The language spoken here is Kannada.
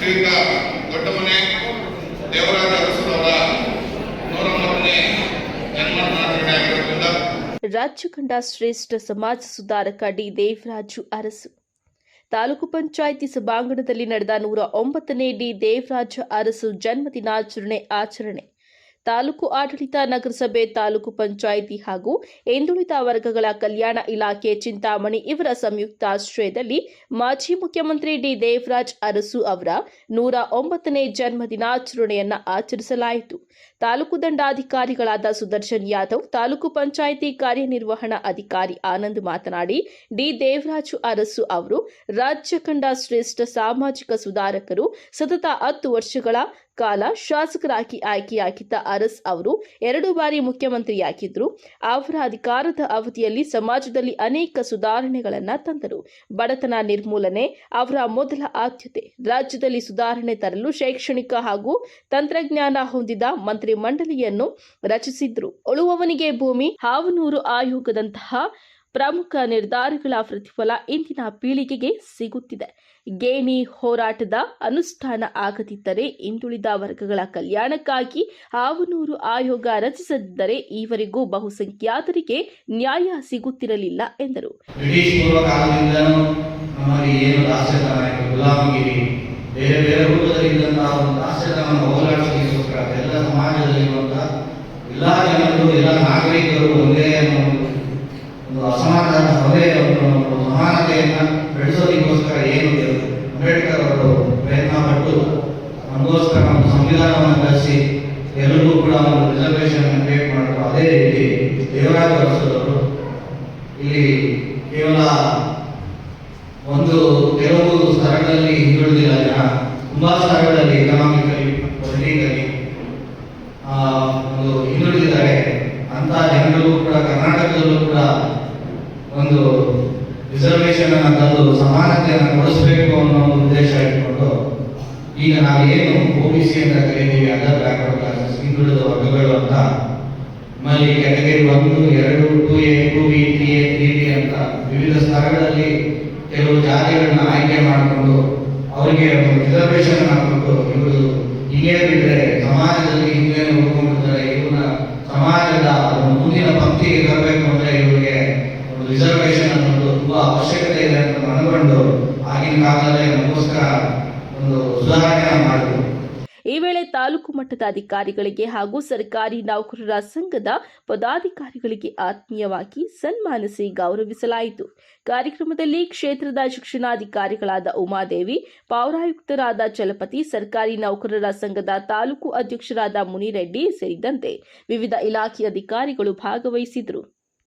ಶ್ರೀಯುತ ದೊಡ್ಡಮನೆ ದೇವರಾಜ ನೂರ ಜನ್ಮದಿನಾಚರಣೆ ಆಗಿರೋದ್ರಿಂದ ರಾಜ್ಯ ಕಂಡ ಶ್ರೇಷ್ಠ ಸಮಾಜ ಸುಧಾರಕ ಡಿ. ದೇವರಾಜು ಅರಸು. ತಾಲೂಕು ಪಂಚಾಯಿತಿ ಸಭಾಂಗಣದಲ್ಲಿ ನಡೆದ ನೂರ ಒಂಬತ್ತನೇ ಡಿ. ದೇವರಾಜ ಅರಸು ಜನ್ಮದಿನಾಚರಣೆ ಆಚರಣೆ. ತಾಲೂಕು ಆಡಳಿತ ನಗರಸಭೆ, ತಾಲೂಕು ಪಂಚಾಯಿತಿ ಹಾಗೂ ಹಿಂದುಳಿದ ವರ್ಗಗಳ ಕಲ್ಯಾಣ ಇಲಾಖೆ ಚಿಂತಾಮಣಿ ಇವರ ಸಂಯುಕ್ತ ಆಶ್ರಯದಲ್ಲಿ ಮಾಜಿ ಮುಖ್ಯಮಂತ್ರಿ ಡಿ ದೇವರಾಜ್ ಅರಸು ಅವರ ನೂರ ಒಂಬತ್ತನೇ ಜನ್ಮ ದಿನಾಚರಣೆಯನ್ನ ಆಚರಿಸಲಾಯಿತು. ತಾಲೂಕು ದಂಡಾಧಿಕಾರಿಗಳಾದ ಸುದರ್ಶನ್ ಯಾದವ್, ತಾಲೂಕು ಪಂಚಾಯಿತಿ ಕಾರ್ಯನಿರ್ವಹಣಾ ಅಧಿಕಾರಿ ಆನಂದ್ ಮಾತನಾಡಿ, ಡಿ ದೇವರಾಜು ಅರಸು ಅವರು ರಾಜ್ಯ ಕಂಡ ಶ್ರೇಷ್ಠ ಸಾಮಾಜಿಕ ಸುಧಾರಕರು, ಸತತ ಹತ್ತು ವರ್ಷಗಳ ಕಾಲ ಶಾಸಕರಾಗಿ ಆಯ್ಕೆಯಾಗಿದ್ದ ಅರಸ್ ಅವರು ಎರಡು ಬಾರಿ ಮುಖ್ಯಮಂತ್ರಿಯಾಗಿದ್ದರು. ಅವರ ಅಧಿಕಾರದ ಅವಧಿಯಲ್ಲಿ ಸಮಾಜದಲ್ಲಿ ಅನೇಕ ಸುಧಾರಣೆಗಳನ್ನು ತಂದರು. ಬಡತನ ನಿರ್ಮೂಲನೆ ಅವರ ಮೊದಲ ಆದ್ಯತೆ. ರಾಜ್ಯದಲ್ಲಿ ಸುಧಾರಣೆ ತರಲು ಶೈಕ್ಷಣಿಕ ಹಾಗೂ ತಂತ್ರಜ್ಞಾನ ಹೊಂದಿದ ಮಂತ್ರಿ ಮಂಡಳಿಯನ್ನು ರಚಿಸಿದ್ರು. ಉಳುವವನಿಗೆ ಭೂಮಿ, ಹಾವನೂರು ಆಯೋಗದಂತಹ ಪ್ರಮುಖ ನಿರ್ಧಾರಗಳ ಪ್ರತಿಫಲ ಇಂದಿನ ಪೀಳಿಗೆಗೆ ಸಿಗುತ್ತಿದೆ. ಗೇಣಿ ಹೋರಾಟದ ಅನುಷ್ಠಾನ ಆಗದಿದ್ದರೆ ಹಿಂದುಳಿದ ವರ್ಗಗಳ ಕಲ್ಯಾಣಕ್ಕಾಗಿ ಆವನೂರು ಆಯೋಗ ರಚಿಸದಿದ್ದರೆ ಈವರೆಗೂ ಬಹುಸಂಖ್ಯಾತರಿಗೆ ನ್ಯಾಯ ಸಿಗುತ್ತಿರಲಿಲ್ಲ, ಎಂದರು. ಬ್ರಿಟಿಷ್ ಪೂರ್ವ ಅಸಮಾಧಾನ ಒಂದು ಒಂದು ಸಮಾನತೆಯನ್ನ ಬೆಳೆಸೋದಕ್ಕೋಸ್ಕರ ಏನು ಅಂಬೇಡ್ಕರ್ ಅವರು ಪ್ರಯತ್ನ ಪಟ್ಟು ನಮಗೋಸ್ಕರ ಒಂದು ಸಂವಿಧಾನವನ್ನು ರಚಿಸಿ ಎಲ್ಲರಿಗೂ ಕೂಡ ಒಂದು ರಿಸರ್ವೇಶನ್ ಕ್ರಿಯೇಟ್ ಮಾಡಿದ್ರು. ಅದೇ ರೀತಿ ದೇವರಾಜ ಅರಸರವರು ಇಲ್ಲಿ ಕೇವಲ ಒಂದು ಕೆಲವು ಸ್ಥಳಗಳಲ್ಲಿ ಹಿಂದುಳಿದಿಲ್ಲ ಜನ. ತುಂಬಾ ಸ್ಥಳಗಳಲ್ಲಿ ಎಕನಾಮಿಕಲಿ ಪೊಲಿಟಿಕಲಿ ಒಂದು ಹಿಂದುಳಿದಿದ್ದಾರೆ ಅಂತ ಜನರಿಗೂ ಕೂಡ ಕರ್ನಾಟಕದಲ್ಲೂ ಕೂಡ ಒಂದು ರಿಸರ್ವೇಶನ್ ಅನ್ನು ತಂದು ಸಮಾನತೆಯನ್ನು ಕೊಡಿಸಬೇಕು ಅನ್ನೋ ಒಂದು ಉದ್ದೇಶ ಇಟ್ಕೊಂಡು ಈಗ ನಾವು ಏನು ಒ ಬಿ ಸಿ ಅಂತ ಕರಿತೀವಿ ಅದರ್ ಬ್ಯಾಕ್ವರ್ಡ್ ಕ್ಲಾಸಸ್ ಹಿಂದುಳಿದ ವರ್ಗಗಳು ಅಂತ ನಮ್ಮಲ್ಲಿ ಕ್ಯಾಟಗರಿ ಒಂದು, ಎರಡು two A two B three A three B ಅಂತ ವಿವಿಧ ಸ್ಥಳಗಳಲ್ಲಿ ಕೆಲವು ಜಾತಿಗಳನ್ನ ಆಯ್ಕೆ ಮಾಡಿಕೊಂಡು ಅವರಿಗೆ ಒಂದು ರಿಸರ್ವೇಶನ್ ಮಾಡಿಕೊಂಡು ಇವರು ಹೀಗೆ ಬಿಟ್ಟರೆ ಸಮಾಜದಲ್ಲಿ ಹಿಂದೆ ಉಳ್ಕೊಂಡಿರ್ತಾರೆ ಇವನ್ನ ಸಮಾಜದ ಮುಂದಿನ ಪಂಕ್ತಿಗೆ ತರಬೇಕು ಅಂದ್ರೆ ಇವರಿಗೆ ಒಂದು ರಿಸರ್ವೇಶನ್ ಅನ್ನೋದು ತುಂಬಾ ಅವಶ್ಯಕತೆ ಇದೆ ಅಂತ ಮನಗೊಂಡು ಆಗಿನ ಕಾಲದಲ್ಲೇ ನಮಗೋಸ್ಕರ ಈ ವೇಳೆ ತಾಲೂಕು ಮಟ್ಟದ ಅಧಿಕಾರಿಗಳಿಗೆ ಹಾಗೂ ಸರ್ಕಾರಿ ನೌಕರರ ಸಂಘದ ಪದಾಧಿಕಾರಿಗಳಿಗೆ ಆತ್ಮೀಯವಾಗಿ ಸನ್ಮಾನಿಸಿ ಗೌರವಿಸಲಾಯಿತು. ಕಾರ್ಯಕ್ರಮದಲ್ಲಿ ಕ್ಷೇತ್ರದ ಶಿಕ್ಷಣಾಧಿಕಾರಿಗಳಾದ ಉಮಾದೇವಿ, ಪೌರಾಯುಕ್ತರಾದ ಚಲಪತಿ, ಸರ್ಕಾರಿ ನೌಕರರ ಸಂಘದ ತಾಲೂಕು ಅಧ್ಯಕ್ಷರಾದ ಮುನಿರೆಡ್ಡಿ ಸೇರಿದಂತೆ ವಿವಿಧ ಇಲಾಖೆ ಅಧಿಕಾರಿಗಳು ಭಾಗವಹಿಸಿದರು